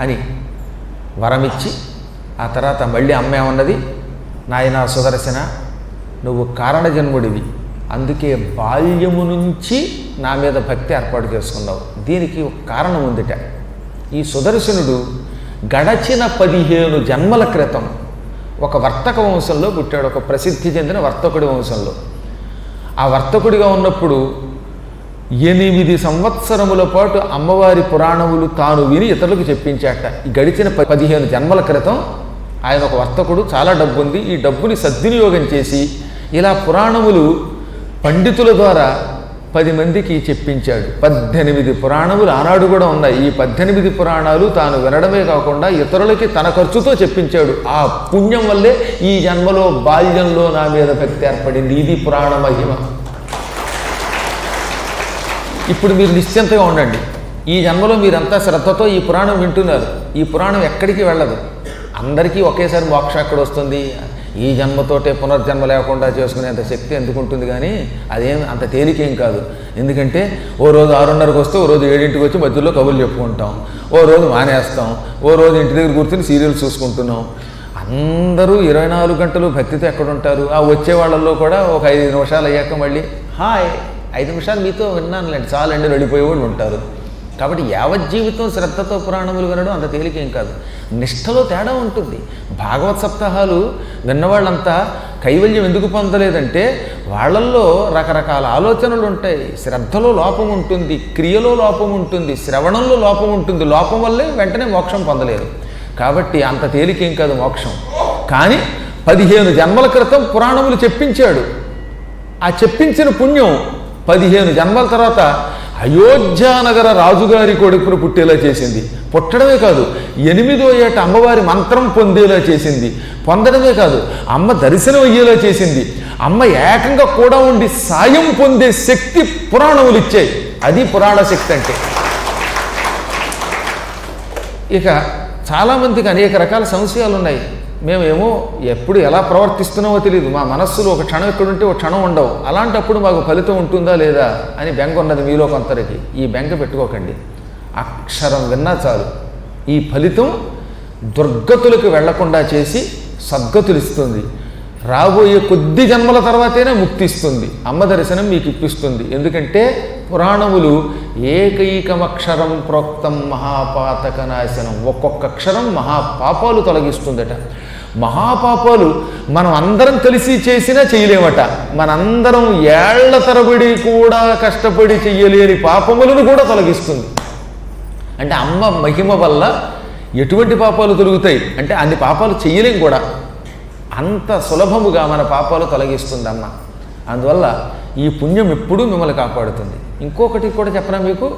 అని వరమిచ్చి ఆ తర్వాత మళ్ళీ అమ్మే ఉన్నది నాయన సుదర్శన నువ్వు కారణజన్ముడివి. అందుకే బాల్యము నుంచి నా మీద భక్తి ఏర్పాటు చేసుకున్నావు. దీనికి ఒక కారణం ఉందిట. ఈ సుదర్శనుడు గడచిన పదిహేను జన్మల క్రితం ఒక వర్తక వంశంలో పుట్టాడు. ఒక ప్రసిద్ధి చెందిన వర్తకుడి వంశంలో. ఆ వర్తకుడిగా ఉన్నప్పుడు ఎనిమిది సంవత్సరముల పాటు అమ్మవారి పురాణములు తాను విని ఇతరులకు చెప్పించాట. ఈ గడిచిన పదిహేను జన్మల క్రితం ఆయన ఒక వర్తకుడు చాలా డబ్బు ఉంది ఈ డబ్బుని సద్వినియోగం చేసి ఇలా పురాణములు పండితుల ద్వారా పది మందికి చెప్పించాడు. పద్దెనిమిది పురాణములు ఆనాడు కూడా ఉన్నాయి. ఈ పద్దెనిమిది పురాణాలు తాను వినడమే కాకుండా ఇతరులకి తన ఖర్చుతో చెప్పించాడు. ఆ పుణ్యం వల్లే ఈ జన్మలో బాల్యంలో నా మీద భక్తి ఏర్పడింది. ఇది పురాణ మహిమ. ఇప్పుడు మీరు నిశ్చింతగా ఉండండి. ఈ జన్మలో మీరంతా శ్రద్ధతో ఈ పురాణం వింటున్నారు. ఈ పురాణం ఎక్కడికి వెళ్ళదు. అందరికీ ఒకేసారి మోక్ష ఎక్కడ వస్తుంది. ఈ జన్మతోటే పునర్జన్మ లేకుండా చేసుకునేంత శక్తి ఎందుకు ఉంటుంది కానీ అదేం అంత తేలికేం కాదు. ఎందుకంటే ఓ రోజు ఆరున్నరకు వస్తే ఓ రోజు ఏడింటికి వచ్చి మధ్యలో కబుర్లు చెప్పుకుంటాం. ఓ రోజు మానేస్తాం. ఓ రోజు ఇంటి దగ్గర కూర్చొని సీరియల్స్ చూసుకుంటున్నాం. అందరూ ఇరవై నాలుగు గంటలు భక్తితో ఎక్కడ ఉంటారు ఆ వచ్చే వాళ్ళల్లో కూడా ఒక ఐదు నిమిషాలు అయ్యాక మళ్ళీ హాయ్. ఐదు నిమిషాలు మీతో విన్నానులేండి చాలండి వెళ్ళిపోయే వాళ్ళు ఉంటారు. కాబట్టి యావజ్జీవితం శ్రద్ధతో పురాణములు వినడం అంత తేలికేం కాదు. నిష్టలో తేడా ఉంటుంది. భాగవత్ సప్తాహాలు విన్నవాళ్ళంతా కైవల్యం ఎందుకు పొందలేదంటే వాళ్ళల్లో రకరకాల ఆలోచనలు ఉంటాయి. శ్రద్ధలో లోపం ఉంటుంది క్రియలో లోపం ఉంటుంది శ్రవణంలో లోపం ఉంటుంది. లోపం వల్లే వెంటనే మోక్షం పొందలేరు. కాబట్టి అంత తేలికేం కాదు మోక్షం. కానీ పదిహేను జన్మల క్రితం పురాణములు చెప్పించాడు. ఆ చెప్పించిన పుణ్యం పదిహేను జన్మల తర్వాత అయోధ్యానగర రాజుగారి కొడుకును పుట్టేలా చేసింది. పుట్టడమే కాదు ఎనిమిదో ఏట అమ్మవారి మంత్రం పొందేలా చేసింది. పొందడమే కాదు అమ్మ దర్శనం అయ్యేలా చేసింది. అమ్మ ఏకంగా కూడా ఉండి సాయం పొందే శక్తి పురాణములు ఇచ్చాయి. అది పురాణ శక్తి అంటే. ఇక చాలామందికి అనేక రకాల సంశయాలు ఉన్నాయి మేమేమో ఎప్పుడు ఎలా ప్రవర్తిస్తున్నామో తెలియదు మా మనస్సులో ఒక క్షణం ఎక్కడుంటే ఒక క్షణం ఉండవు. అలాంటప్పుడు మాకు ఫలితం ఉంటుందా లేదా అని బెంగ ఉన్నది మీలో కొందరికి ఈ బెంగ పెట్టుకోకండి. అక్షరం విన్నా చాలు. ఈ ఫలితం దుర్గతులకు వెళ్ళకుండా చేసి సద్గతులిస్తుంది. రాబోయే కొద్ది జన్మల తర్వాతేనే ముక్తి ఇస్తుంది అమ్మ దర్శనం మీకు ఇప్పిస్తుంది. ఎందుకంటే పురాణములు ఏకైకమక్షరం ప్రోక్తం మహాపాతక నాశనం. ఒక్కొక్క అక్షరం మహాపాపాలు తొలగిస్తుందట. మహాపాపాలు మనం అందరం కలిసి చేసినా చేయలేమట. మనందరం ఏళ్ళ తరబడి కూడా కష్టపడి చెయ్యలేని పాపములను కూడా తొలగిస్తుంది. అంటే అమ్మ మహిమ వల్ల ఎటువంటి పాపాలు తొలుగుతాయి? అంటే అన్ని పాపాలు చెయ్యలేం కూడా. అంత సులభముగా మన పాపాలు తొలగిస్తుంది అమ్మ. అందువల్ల ఈ పుణ్యం ఎప్పుడూ మిమ్మల్ని కాపాడుతుంది. ఇంకొకటి కూడా చెప్పనా మీకు?